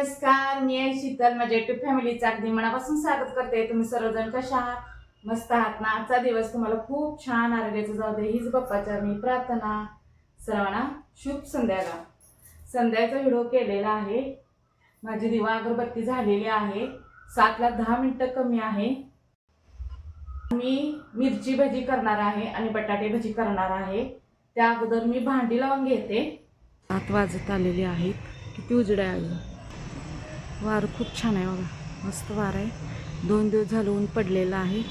नमस्कार मी आहे शीतल माझ्या युट्यूब फॅमिलीचं अगदी मनापासून स्वागत करते. तुम्ही सर्वजण कशा आहात? मस्त आहात ना? आजचा दिवस तुम्हाला खूप छान आरोग्याचं जाऊ दे. हीच बाप्पाच्या मी प्रार्थना. सर्वांना शुभ संध्याकाळ. संध्याचा व्हिडिओ केलेला आहे. माझी दिवा अगरबत्ती झालेली आहे. सातला दहा मिनटं कमी आहे. मी मिरची भजी करणार आहे आणि बटाटे भजी करणार आहे. त्या अगोदर मी भांडी लावून घेते. आत वाजत आलेली आहेत. किती उजड्या आली वार खूप छान आहे बघा. मस्त वार आहे. दोन दिवस झालं ऊन पडलेलं आहे.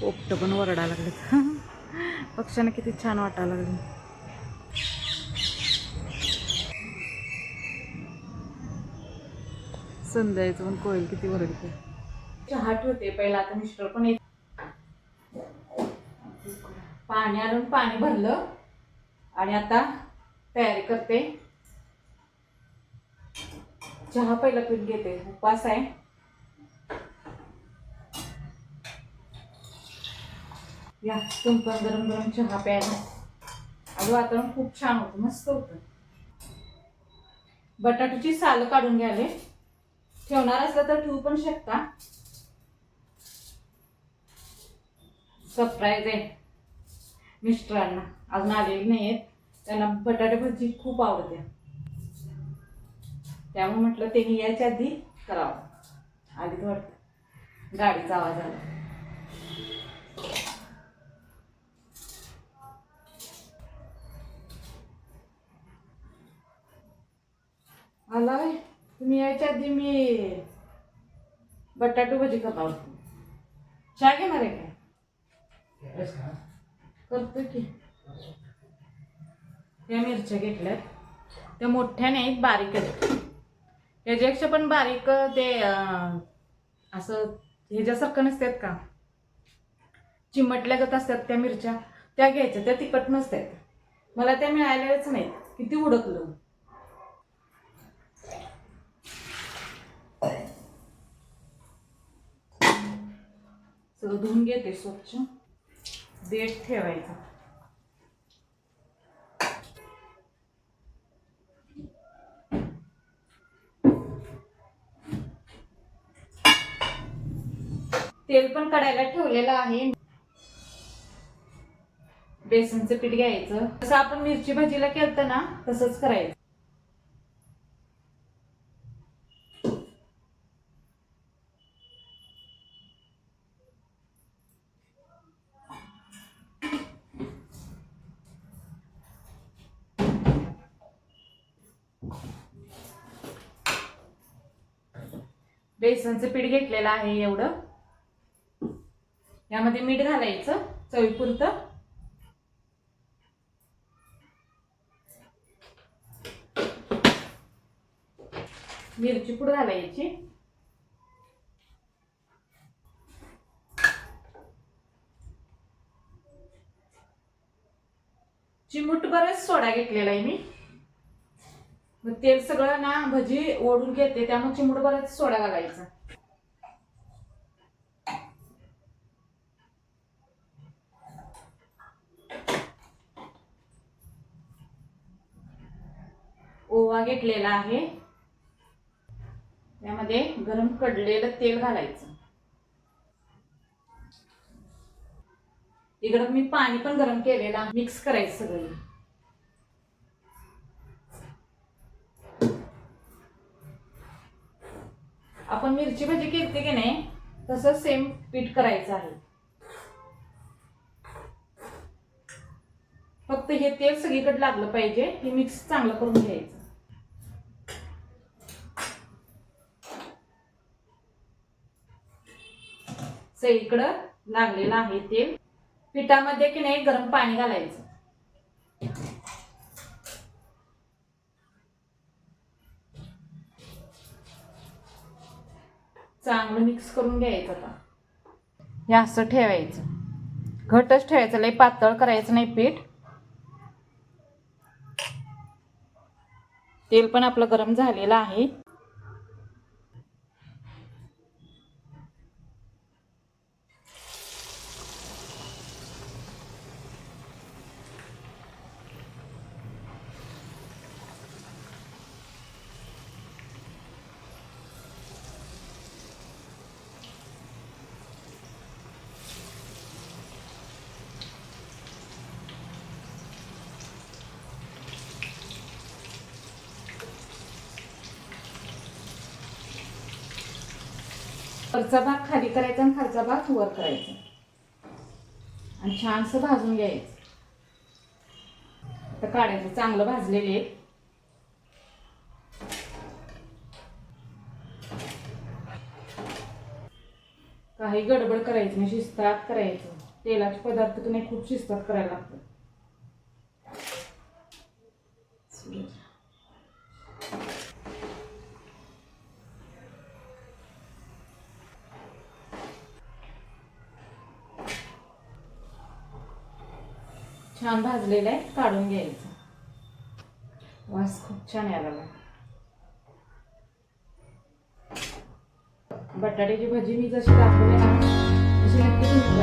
पोपट पण वरडायला लागलेत. पक्ष्यांना किती छान वाटायला लागले. संध्याचं पण कोयल किती वरडते चहा ठेवते पहिला आता मिस्टर पण येत. पाणी आणून पाणी भरलं आणि आता तयारी करते. चहा पहिला पीठ घेते उपास आहे. या तुम पण गरम गरम चहा प्यायला आज वातावरण खूप छान होतं मस्त होतं. बटाट्याची साल काढून घ्याले ठेवणार असलं तर ठेवू पण शकता. सरप्राईज आहे. मिस्टरांना. अजून आलेली आहेत त्यांना बटाटे भजी खूप आवडते. त्यामुळे म्हटलं ते यायच्या आधी करावं. आधी थोडं गाडीचा आवाज आला. आला आहे यायच्या आधी मी बटाटो भजी करणार चहा घेणार आहे काय? करतो की. त्या मिरच्या घेतल्यात. त्या मोठ्या नाहीत बारीक आहेत. त्याच्यापेक्षा पण बारीक ते असं ह्याच्यासारखं नसतात का? चिमटल्यागत असतात त्या मिरच्या. त्या घ्यायच्या त्या तिखट नसतात. मला त्या मिळाल्याच नाहीत. किती उडकलं. सगळं धुवून घेते स्वच्छ. देठ ठेवायचा. तेल पण कडायला ठेवलेलं आहे. बेसनचं पीठ घ्यायचं. जसं आपण मिरची भाजीला केलं ना तसंच करायचं. बेसनचं पीठ घेतलेलं आहे एवढं. यामध्ये मीठ घालायचं चवीपुरतं. मिरची पूड घालायची. चिमूट बरंच सोडा घेतलेला आहे मी. मग तेल सगळं ना भजी ओढून घेते त्यामुळे चिमूट बरंच सोडा घालायचा. ओवा घेतलेला आहे. त्यामध्ये गरम कडलेलं तेल घालायचं. इकडं मी पाणी पण गरम केलेलं मिक्स करायचं सगळं. आपण मिरची भाजी केली की नाही तसं सेम पीठ करायचं आहे. फक्त हे तेल सगळीकडे लागलं पाहिजे हे मिक्स चांगलं करून घ्यायचं. सगळीकडं लागलेलं आहे तेल. पिठामध्ये की नाही गरम पाणी घालायचं. चांगलं मिक्स करून घ्यायचं आता. हे असं ठेवायचं. घटच ठेवायचं लई पातळ करायचं नाही पीठ. तेल पण आपलं गरम झालेलं आहे. वरचा भाग खाली करायचा आणि खालचा भाग वर करायचा. आणि छानसं भाजून घ्यायचं. आता काढायचं चांगलं भाजलेले आहेत काही गडबड करायची नाही शिस्तात करायचं. तेलाचे पदार्थ तुम्ही खूप शिस्तात करायला लागतात. छान भाजलेलं आहे काढून घ्यायचं. वास खूप छान यायला लागला. बटाट्याची भजी मी जशी दाखवली ना तशी नक्की तुम्ही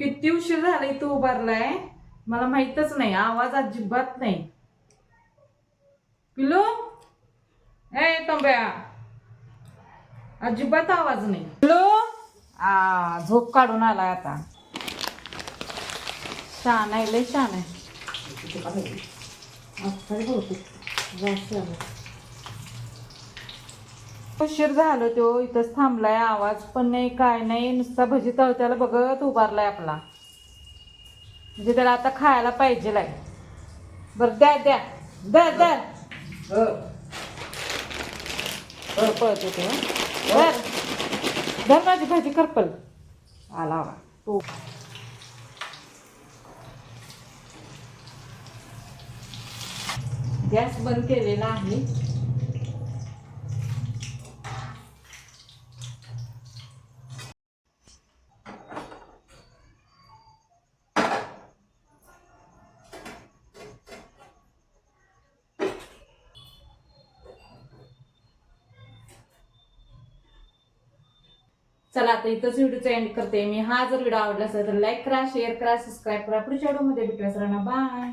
किती उशीर झाला इथं उभारलाय? मला माहितच नाही आवाज अजिबात नाही. पिलो ए तंब्या. अजिबात आवाज नाही. पिलो आ झोप काढून आलाय आता. छान आहे लय छान आहे. उशीर झालं तो इथंच थांबलाय आवाज. पण नाही काय नाही नुसता भजी तळत्याला बघत उभारलाय आपला. म्हणजे त्याला आता खायला पाहिजे लाय बरं द्या द्या. द्या द्या. बरं पळतो होते बर. धर माझी भाजी करपल. आला आवा तो. गॅस बंद केलेला आहे. चला आता इथंच व्हिडिओचा एंड करते. मी हा जर व्हिडिओ आवडला असेल तर लाईक करा शेअर करा सबस्क्राईब करा. पुढच्या व्हिडिओमध्ये भेटूया सरांना. बाय